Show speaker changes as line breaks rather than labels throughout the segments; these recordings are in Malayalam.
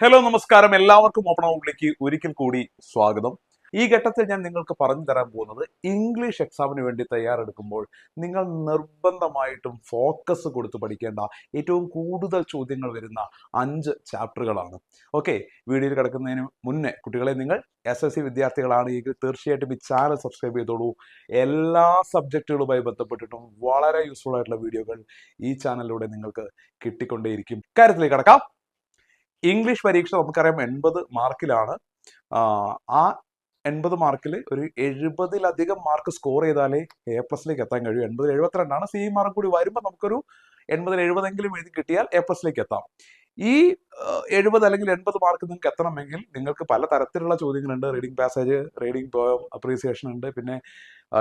ഹലോ നമസ്കാരം. എല്ലാവർക്കും ഓപ്പൺ ഔട്ടിലേക്ക് ഒരിക്കൽ കൂടി സ്വാഗതം. ഈ ഘട്ടത്തിൽ ഞാൻ നിങ്ങൾക്ക് പറഞ്ഞു തരാൻ പോകുന്നത് ഇംഗ്ലീഷ് എക്സാമിന് വേണ്ടി തയ്യാറെടുക്കുമ്പോൾ നിങ്ങൾ നിർബന്ധമായിട്ടും ഫോക്കസ് കൊടുത്ത് പഠിക്കേണ്ട ഏറ്റവും കൂടുതൽ ചോദ്യങ്ങൾ വരുന്ന അഞ്ച് ചാപ്റ്ററുകളാണ് ഓക്കെ വീഡിയോയിൽ കിടക്കുന്നതിന് മുന്നേ കുട്ടികളെ നിങ്ങൾ എസ് എസ് സി വിദ്യാർത്ഥികളാണെങ്കിൽ തീർച്ചയായിട്ടും ഈ ചാനൽ സബ്സ്ക്രൈബ് ചെയ്തോളൂ. എല്ലാ സബ്ജക്റ്റുകളുമായി ബന്ധപ്പെട്ടിട്ടും വളരെ യൂസ്ഫുൾ ആയിട്ടുള്ള വീഡിയോകൾ ഈ ചാനലിലൂടെ നിങ്ങൾക്ക് കിട്ടിക്കൊണ്ടേയിരിക്കും. കാര്യത്തിലേക്ക് കടക്കാം. ഇംഗ്ലീഷ് പരീക്ഷ നമുക്കറിയാം എൺപത് മാർക്കിലാണ്. ആ എൺപത് മാർക്കിൽ ഒരു എഴുപതിലധികം മാർക്ക് സ്കോർ ചെയ്താലേ എ പ്ലസിലേക്ക് എത്താൻ കഴിയും. എൺപതിൽ എഴുപത്തിരണ്ടാണ്. സി മാർക്ക് കൂടി വരുമ്പോൾ നമുക്കൊരു എൺപതിൽ എഴുപതെങ്കിലും എഴുതി കിട്ടിയാൽ എ പ്ലസിലേക്ക് എത്താം. ഈ എഴുപത് അല്ലെങ്കിൽ എൺപത് മാർക്ക് നിങ്ങൾക്ക് എത്തണമെങ്കിൽ നിങ്ങൾക്ക് പല തരത്തിലുള്ള ചോദ്യങ്ങളുണ്ട്. Reading passage reading poem appreciation ഉണ്ട്. പിന്നെ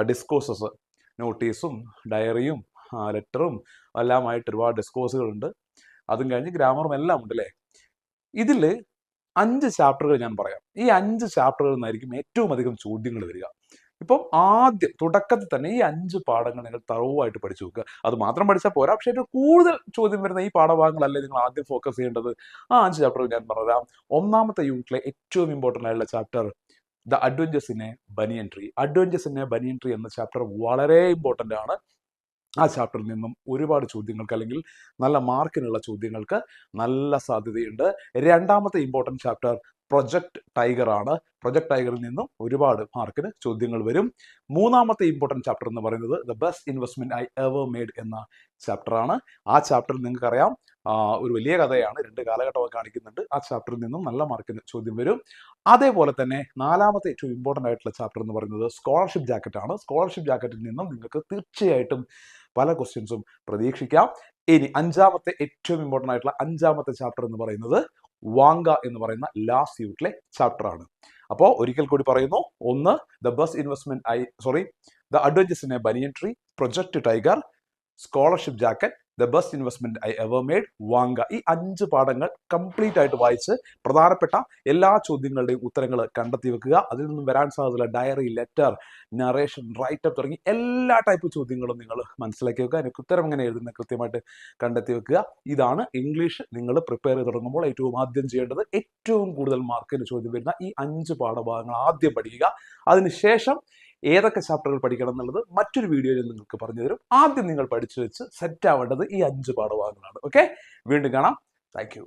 ഡിസ്കോസസ് നോട്ടീസും ഡയറിയും ലെറ്ററും എല്ലാമായിട്ട് ഒരുപാട് ഡിസ്കോസുകളുണ്ട് അതും കഴിഞ്ഞ് ഗ്രാമറും എല്ലാം ഉണ്ട് അല്ലേ ഇതിൽ അഞ്ച് ചാപ്റ്ററുകൾ ഞാൻ പറയാം. ഈ അഞ്ച് ചാപ്റ്ററുകളിൽ നിന്നായിരിക്കും ഏറ്റവും അധികം ചോദ്യങ്ങൾ വരിക. ഇപ്പം ആദ്യം തുടക്കത്തിൽ തന്നെ ഈ അഞ്ച് പാഠങ്ങൾ നിങ്ങൾ തറവുമായിട്ട് പഠിച്ചു നോക്കുക. അത് മാത്രം പഠിച്ചാൽ പോരാ. പക്ഷേ ഏറ്റവും കൂടുതൽ ചോദ്യം വരുന്ന ഈ പാഠഭാഗങ്ങളല്ലേ നിങ്ങൾ ആദ്യം ഫോക്കസ് ചെയ്യേണ്ടത്? ആ അഞ്ച് ചാപ്റ്ററുകൾ ഞാൻ പറഞ്ഞുതരാം. ഒന്നാമത്തെ യൂണിറ്റിലെ ഏറ്റവും ഇമ്പോർട്ടന്റ് ആയിട്ടുള്ള chapter the adventures in a banyan tree adventures in a banyan tree എന്ന ചാപ്റ്റർ വളരെ ഇമ്പോർട്ടന്റ് ആണ്. ആ ചാപ്റ്ററിൽ നിന്നും ഒരുപാട് ചോദ്യങ്ങൾക്ക് അല്ലെങ്കിൽ നല്ല മാർക്കിനുള്ള ചോദ്യങ്ങൾക്ക് നല്ല സാധ്യതയുണ്ട്. രണ്ടാമത്തെ ഇമ്പോർട്ടന്റ് ചാപ്റ്റർ പ്രൊജക്ട് ടൈഗർ ആണ്. പ്രൊജക്ട് ടൈഗറിൽ നിന്നും ഒരുപാട് മാർക്കിന് ചോദ്യങ്ങൾ വരും. മൂന്നാമത്തെ ഇമ്പോർട്ടന്റ് ചാപ്റ്റർ എന്ന് പറയുന്നത് the best investment I ever made എന്ന ചാപ്റ്റർ ആണ്. ആ ചാപ്റ്ററിൽ നിങ്ങൾക്കറിയാം ഒരു വലിയ കഥയാണ്. രണ്ട് കാലഘട്ടമൊക്കെ കാണിക്കുന്നുണ്ട്. ആ ചാപ്റ്ററിൽ നിന്നും നല്ല മാർക്കിന് ചോദ്യം വരും. അതേപോലെ തന്നെ നാലാമത്തെ ഏറ്റവും ഇമ്പോർട്ടന്റ് ആയിട്ടുള്ള ചാപ്റ്റർ എന്ന് പറയുന്നത് സ്കോളർഷിപ്പ് ജാക്കറ്റ് ആണ്. സ്കോളർഷിപ്പ് ജാക്കറ്റിൽ നിന്നും നിങ്ങൾക്ക് തീർച്ചയായിട്ടും പല ക്വസ്റ്റ്യൻസും പ്രതീക്ഷിക്കാം. ഇനി അഞ്ചാമത്തെ ഏറ്റവും ഇമ്പോർട്ടന്റ് ആയിട്ടുള്ള അഞ്ചാമത്തെ ചാപ്റ്റർ എന്ന് പറയുന്നത് വാങ്ക എന്ന് പറയുന്ന ലാസ്റ്റ് യൂട്ടിലെ ചാപ്റ്റർ ആണ്. അപ്പോൾ ഒരിക്കൽ കൂടി പറയുന്നു ഒന്ന് the best investment I sorry the adventures in a banyan tree project tiger scholarship jacket the best investment I ever made Vanga ഈ അഞ്ച് പാഠങ്ങൾ കംപ്ലീറ്റ് ആയിട്ട് വായിച്ച് പ്രധാനപ്പെട്ട എല്ലാ ചോദ്യങ്ങളുടെയും ഉത്തരങ്ങൾ കണ്ടെത്തി വെക്കുക. അതിൽ നിന്നും വരാൻ സാധ്യതയുള്ള ഡയറി ലെറ്റർ നറേഷൻ റൈറ്റപ്പ് തുടങ്ങി എല്ലാ ടൈപ്പ് ചോദ്യങ്ങളും നിങ്ങൾ മനസ്സിലാക്കി വെക്കുക. അതിന് ഉത്തരം എങ്ങനെ എഴുതുന്ന കൃത്യമായിട്ട് കണ്ടെത്തി വെക്കുക. ഇതാണ് ഇംഗ്ലീഷ് നിങ്ങൾ പ്രിപ്പയർ ചെയ്ത് തുടങ്ങുമ്പോൾ ഏറ്റവും ആദ്യം ചെയ്യേണ്ടത്. ഏറ്റവും കൂടുതൽ മാർക്കിന് ചോദ്യം വരുന്ന ഈ അഞ്ച് പാഠഭാഗങ്ങൾ ആദ്യം പഠിക്കുക. അതിനുശേഷം ഏതൊക്കെ ചാപ്റ്ററുകൾ പഠിക്കണം എന്നുള്ളത് മറ്റൊരു വീഡിയോയിൽ നിങ്ങൾക്ക് പറഞ്ഞു തരും. ആദ്യം നിങ്ങൾ പഠിച്ചു വെച്ച് സെറ്റ് ആവേണ്ടത് ഈ അഞ്ച് പാഠഭാഗങ്ങളാണ്. ഓക്കെ വീണ്ടും കാണാം. താങ്ക്